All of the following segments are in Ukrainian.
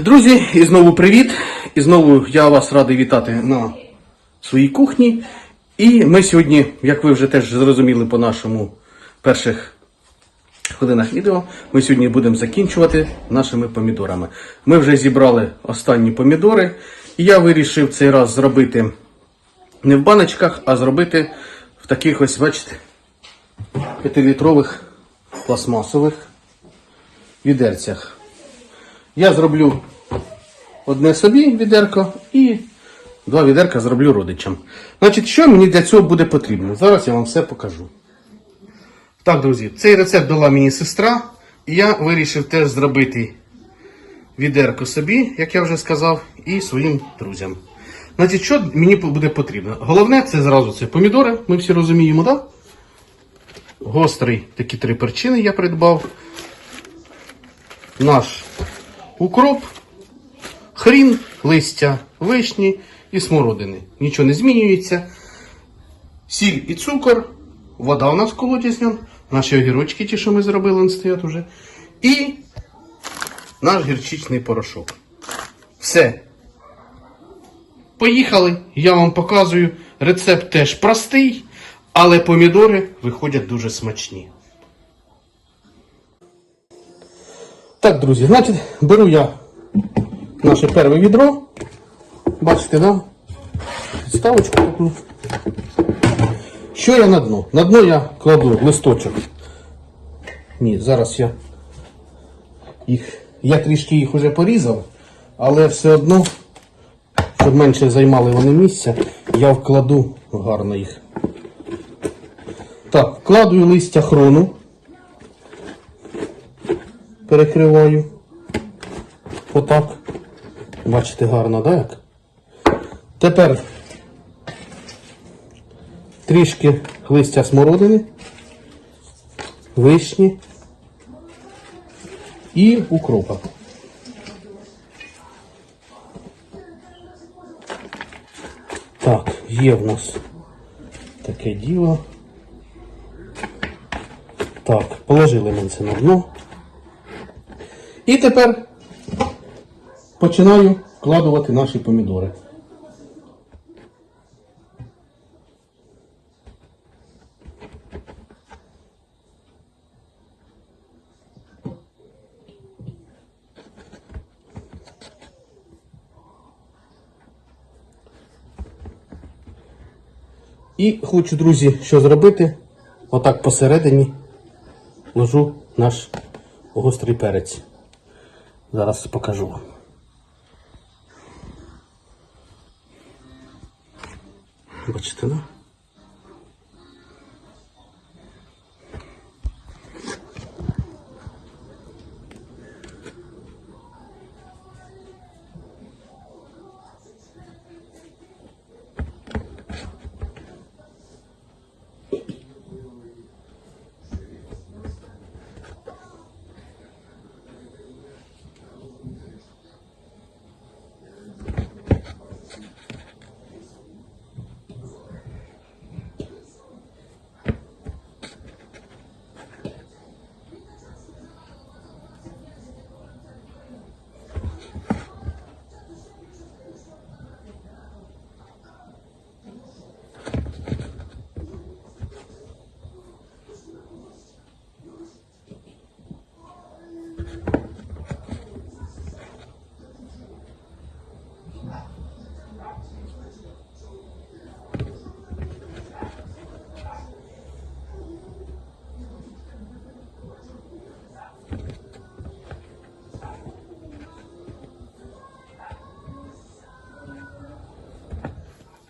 Друзі, і знову привіт! І знову я вас радий вітати на своїй кухні. І ми сьогодні, як ви вже теж зрозуміли по нашому перших хвилинах відео, ми сьогодні будемо закінчувати нашими помідорами. Ми вже зібрали останні помідори, і я вирішив цей раз зробити не в баночках, а зробити в таких ось, бачите, 5-літрових пластмасових відерцях. Я зроблю одне собі відерко і два відерка зроблю родичам. Значить, що мені для цього буде потрібно? Зараз я вам все покажу. Так, друзі, цей рецепт дала мені сестра, і я вирішив теж зробити відерко собі, як я вже сказав, і своїм друзям. Значить, що мені буде потрібно? Головне, це зразу це помідори, ми всі розуміємо, так? Гострий такі три перчини я придбав. Наш укроп, хрін, листя, вишні і смородини. Нічого не змінюється. Сіль і цукор, вода у нас колодязня, наші огірочки, ті, що ми зробили, вони стоять уже. І наш гірчичний порошок. Все. Поїхали, я вам показую. Рецепт теж простий, але помідори виходять дуже смачні. Так, друзі, значить, беру я наше перше відро. Бачите, да? Ставочку таку. Що я на дно? На дно я кладу листочок. Ні, зараз я їх. Я трішки їх вже порізав, але все одно, щоб менше займали вони місця, я вкладу гарно їх. Так, вкладую листя хрону перекриваю. Отак. Бачите, гарно, так? Як? Тепер трішки листя смородини, вишні і укропа. Так, є в нас таке діло. Так, положили ми це на дно. І тепер починаю вкладувати наші помідори. І хочу, друзі, що зробити? Отак посередині ложу наш гострий перець. Зараз покажу. Бачите, да?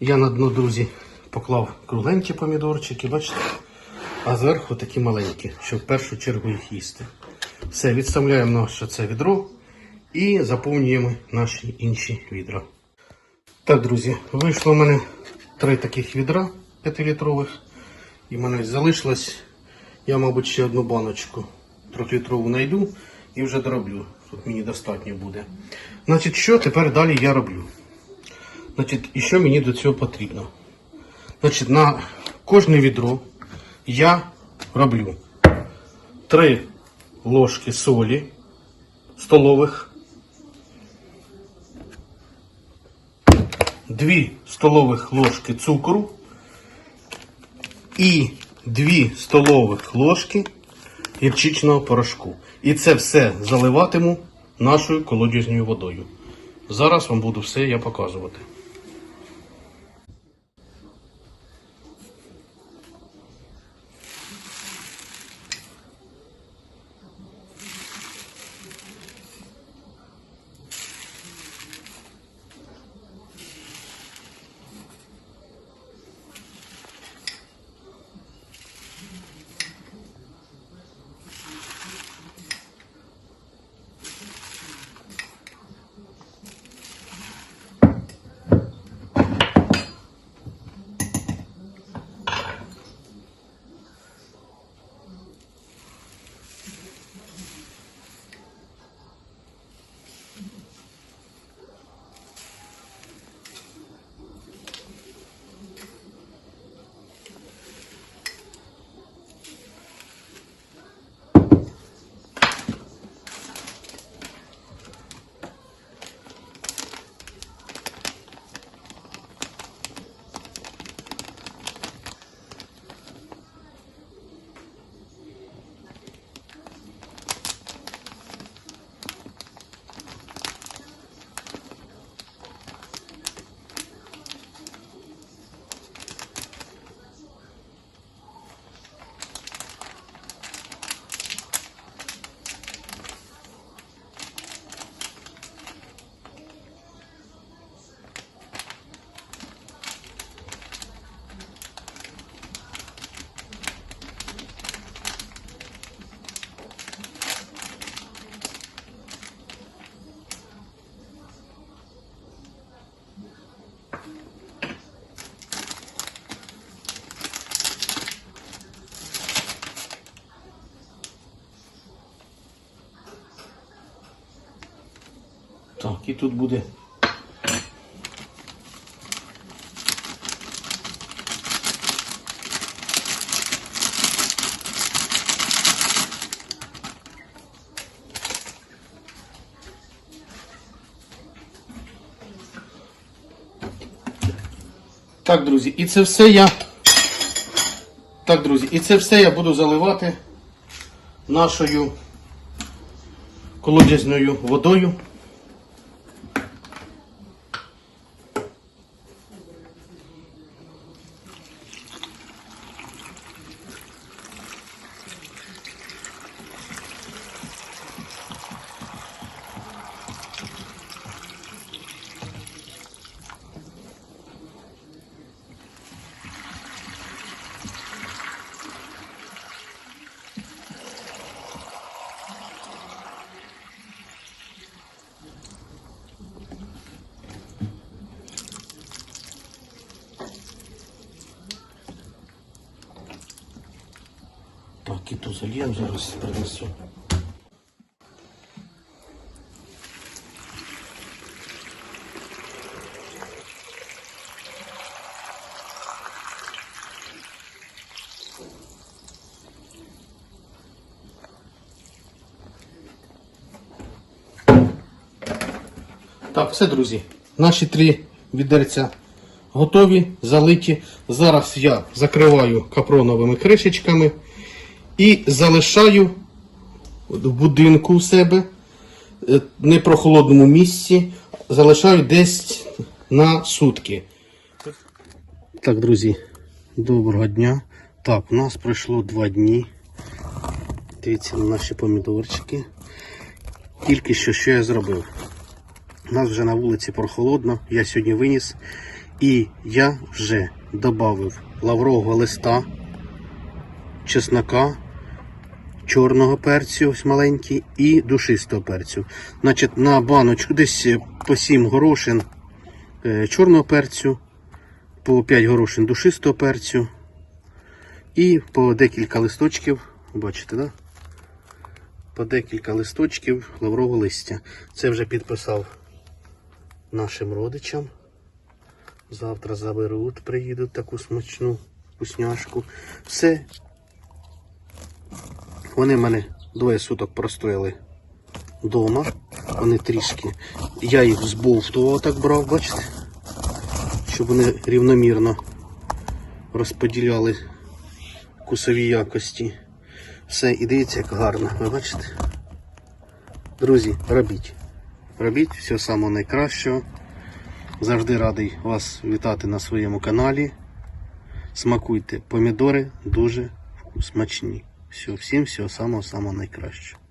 Я на дно, друзі, поклав кругленькі помідорчики, бачите? А зверху такі маленькі, щоб в першу чергу їх їсти. Все, відставляємо наше це відро і заповнюємо наші інші відра. Так, друзі, вийшло в мене три таких відра 5-літрових. І в мене залишилось, я, мабуть, ще одну баночку трьохлітрову знайду і вже дороблю. Тут мені достатньо буде. Значить, що тепер далі я роблю? Значить, І що мені до цього потрібно? Значить, На кожне відро я роблю 3 ложки солі столових, 2 столових ложки цукру і 2 столових ложки гірчичного порошку. І це все заливатиму нашою колодязною водою. Зараз вам буду все я показувати. Так, і тут буде. Так, друзі, і це все я. Так, друзі, і це все я буду заливати нашою колодязною водою. Ту зальємо, зараз принесу. Так, все, друзі. Наші три відерця готові, залиті. Зараз я закриваю капроновими кришечками і залишаю в будинку у себе, е, не прохолодному місці, залишаю десь на сутки. Так, друзі, доброго дня. Так, у нас пройшло два дні. Дивіться на наші помідорчики. Тільки що що я зробив. У нас вже на вулиці прохолодно, я сьогодні виніс. І я вже додав лаврового листа, чеснока, чорного перцю, ось маленький, і душистого перцю. Значить, на баночку десь по 7 горошин е, чорного перцю, по 5 горошин душистого перцю і по декілька листочків, бачите, да? По декілька листочків лаврового листя. Це вже підписав нашим родичам. Завтра заберуть, приїдуть таку смачну вкусняшку. Все. Вони мене двоє суток простояли вдома. Вони трішки. Я їх збовтував, так брав, бачите? щоб вони рівномірно розподіляли вкусові якості. Все, і дивіться, як гарно. Ви бачите? Друзі, робіть. Робіть всього самого найкращого. Завжди радий вас вітати на своєму каналі. Смакуйте помідори дуже смачні. Все, всім всього самого самого найкращого.